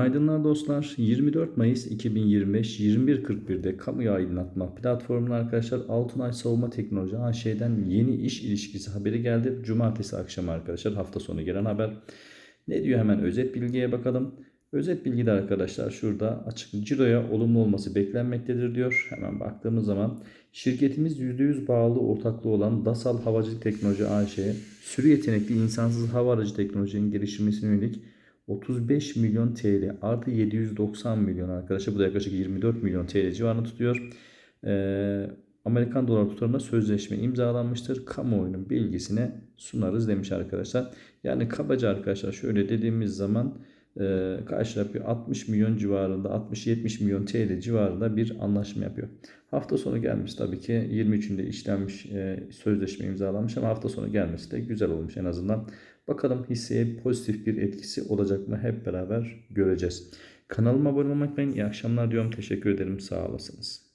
Aydınlar dostlar 24 Mayıs 2025 21.41'de kamuya aydınlatma platformuna arkadaşlar Altunay Savunma Teknoloji AŞ'den yeni iş ilişkisi haberi geldi. Cumartesi akşamı arkadaşlar hafta sonu gelen haber. Ne diyor hemen özet bilgiye bakalım. Özet bilgide arkadaşlar şurada açık ciroya olumlu olması beklenmektedir diyor. Hemen baktığımız zaman şirketimiz %100 bağlı ortaklığı olan Dasal Havacılık Teknoloji AŞ sürü yetenekli insansız hava aracı teknolojinin geliştirmesine yönelik 35 milyon TL artı 790 milyon arkadaşlar bu da yaklaşık 24 milyon TL civarını tutuyor. Ee, Amerikan dolar tutarında sözleşme imzalanmıştır. Kamuoyunun bilgisine sunarız demiş arkadaşlar. Yani kabaca arkadaşlar şöyle dediğimiz zaman e, taraf 60 milyon civarında 60-70 milyon TL civarında bir anlaşma yapıyor. Hafta sonu gelmiş tabii ki 23'ünde işlenmiş e, sözleşme imzalanmış ama hafta sonu gelmesi de güzel olmuş en azından. Bakalım hisseye pozitif bir etkisi olacak mı hep beraber göreceğiz. Kanalıma abone olmayı unutmayın. İyi akşamlar diyorum. Teşekkür ederim. Sağ olasınız.